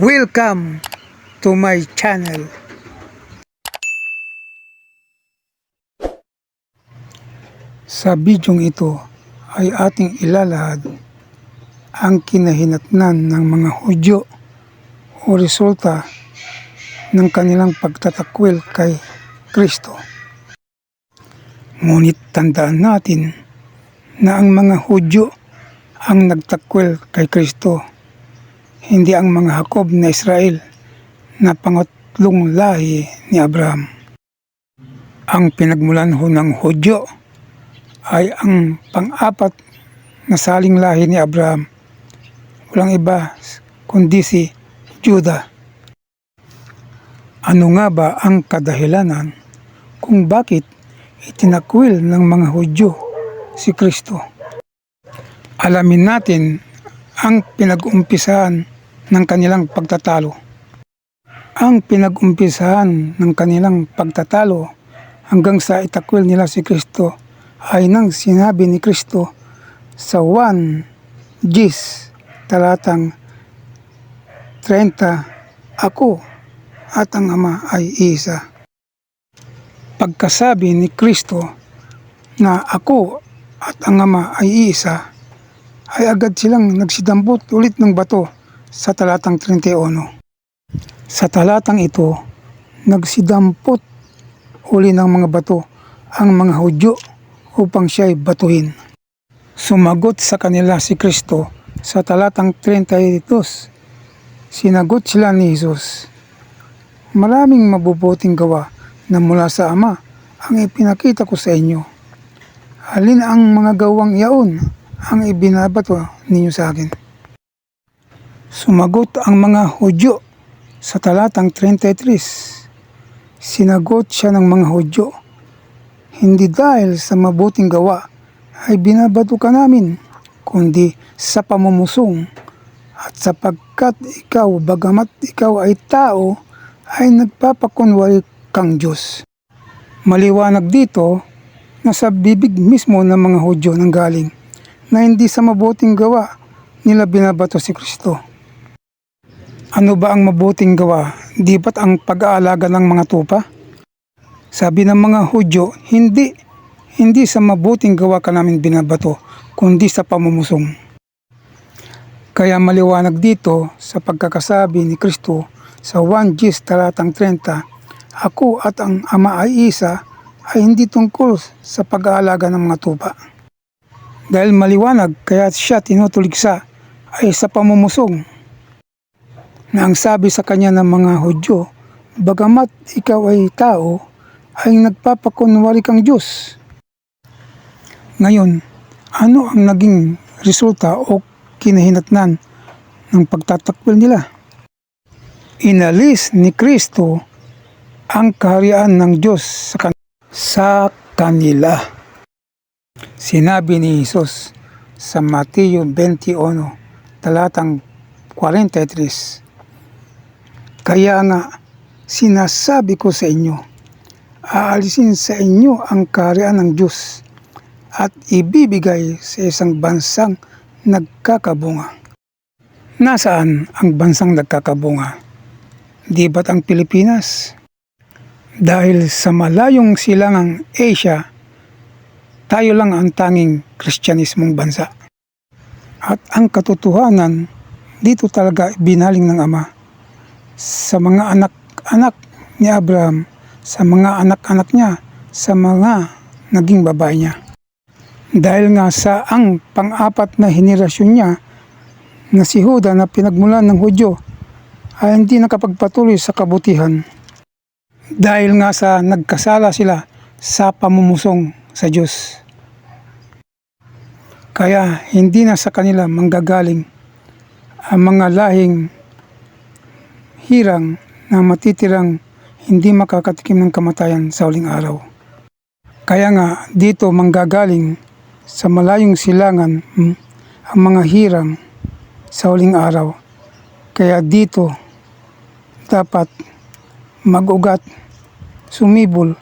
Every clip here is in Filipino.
Welcome to my channel. Sa bidyong ito ay ating ilalahad ang kinahinatnan ng mga Hudyo o resulta ng kanilang pagtatakwil kay Kristo. Ngunit tandaan natin na ang mga Hudyo ang nagtakwil kay Kristo, hindi ang mga Hakob na Israel na pangatlong lahi ni Abraham. Ang pinagmulan ho ng Hudyo ay ang pang-apat na saling lahi ni Abraham. Walang iba kundi si Judah. Ano nga ba ang kadahilanan kung bakit itinakwil ng mga Hudyo si Kristo? Alamin natin ang pinag-umpisahan ng kanilang pagtatalo. Ang pinag-umpisahan ng kanilang pagtatalo hanggang sa itakwil nila si Kristo ay nang sinabi ni Kristo sa 1 Gis talatang 30 Ako at ang Ama ay isa. Pagkasabi ni Kristo na ako at ang Ama ay isa, ay agad silang nagsidambot ulit ng bato sa talatang 31. Sa talatang ito, nagsidampot uli ng mga bato ang mga Hudyo upang siya'y batuhin. Sumagot sa kanila si Kristo sa talatang 32. Sinagot sila ni Jesus, Maraming mabubuting gawa na mula sa Ama ang ipinakita ko sa inyo. Alin ang mga gawang yaon ang ibinabato ninyo sa akin? Sumagot ang mga Hudyo sa talatang 33. Sinagot siya ng mga Hudyo, Hindi dahil sa mabuting gawa ay binabato ka namin, kundi sa pamumusong at sapagkat ikaw, bagamat ikaw ay tao, ay nagpapakunwari kang Diyos. Maliwanag dito na sa bibig mismo ng mga Hudyo nang galing na hindi sa mabuting gawa nila binabato si Kristo. Ano ba ang mabuting gawa? Di ba't ang pag-aalaga ng mga tupa? Sabi ng mga Hudyo, hindi. Hindi sa mabuting gawa ka namin binabato, kundi sa pamumusong. Kaya maliwanag dito sa pagkakasabi ni Kristo sa 1 Gis talatang 30, Ako at ang Ama ay isa ay hindi tungkol sa pag-aalaga ng mga tupa. Dahil maliwanag kaya siya tinutuligsa ay sa pamumusong na ang sabi sa kanya ng mga Hudyo, bagamat ikaw ay tao, ay nagpapakunwari kang Diyos. Ngayon, ano ang naging resulta o kinahinatnan ng pagtatakwil nila? Inalis ni Kristo ang kaharian ng Diyos sa, kan- sa kanila. Sinabi ni Jesus sa Mateo 21, talatang 43, kaya nga, sinasabi ko sa inyo, aalisin sa inyo ang kaharian ng Diyos at ibibigay sa isang bansang nagkakabunga. Nasaan ang bansang nagkakabunga? Di ba't ang Pilipinas? Dahil sa malayong silangang Asia, tayo lang ang tanging Kristyanismong bansa. At ang katotohanan, dito talaga binaling ng Ama sa mga anak-anak ni Abraham, sa mga anak-anak niya, sa mga naging babae niya. Dahil nga sa ang pang-apat na henerasyon niya na si Huda na pinagmulan ng Hudyo ay hindi nakapagpatuloy sa kabutihan. Dahil nga sa nagkasala sila sa pamumusong sa Diyos. Kaya hindi na sa kanila manggagaling ang mga lahing hirang na matitirang hindi makakatikim ng kamatayan sa uling araw. Kaya nga dito manggagaling sa malayong silangan hmm, ang mga hirang sa uling araw. Kaya dito dapat mag-ugat, sumibol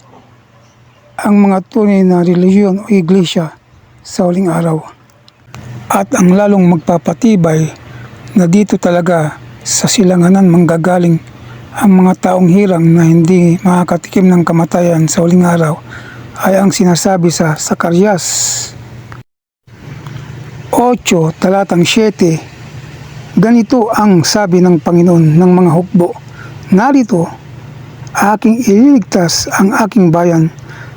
ang mga tunay na reliyon o iglesia sa uling araw. At ang lalong magpapatibay na dito talaga sa silanganan manggagaling ang mga taong hirang na hindi makakatikim ng kamatayan sa huling araw ay ang sinasabi sa Sakaryas 8 talatang 7 Ganito ang sabi ng Panginoon ng mga hukbo Narito aking ililigtas ang aking bayan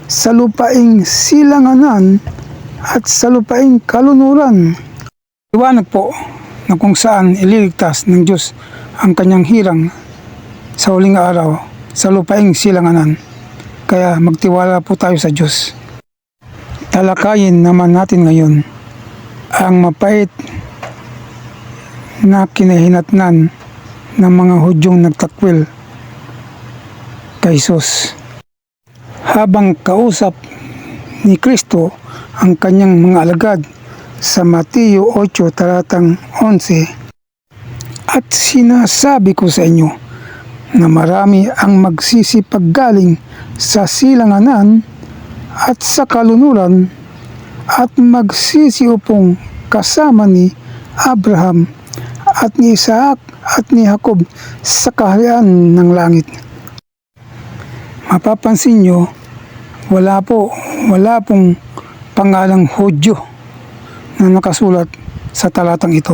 sa lupaing silanganan at sa lupaing kalunuran. Iwanag po na kung saan ililigtas ng Diyos ang kanyang hirang sa huling araw sa lupaing silanganan. Kaya magtiwala po tayo sa Diyos. Talakayin naman natin ngayon ang mapait na kinahinatnan ng mga Hudyong nagtakwil kay Jesus. Habang kausap ni Kristo ang kanyang mga alagad sa Mateo 8 talatang 11 At sinasabi ko sa inyo na marami ang magsisipaggaling sa silanganan at sa kalunuran at magsisiupong kasama ni Abraham at ni Isaac at ni Jacob sa kaharian ng langit. Mapapansin nyo, wala po, wala pong pangalang Hudyo na nakasulat sa talatang ito.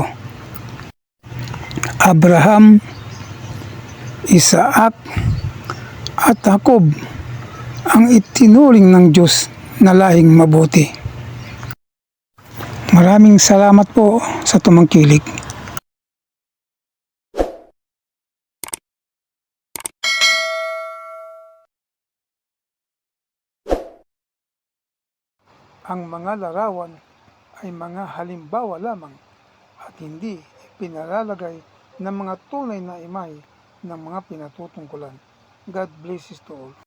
Abraham, Isaac, at Jacob ang itinuring ng Diyos na lahing mabuti. Maraming salamat po sa tumangkilik. Ang mga larawan ay mga halimbawa lamang at hindi pinalalagay ng mga tunay na imay ng mga pinatutungkulan. God bless us to all.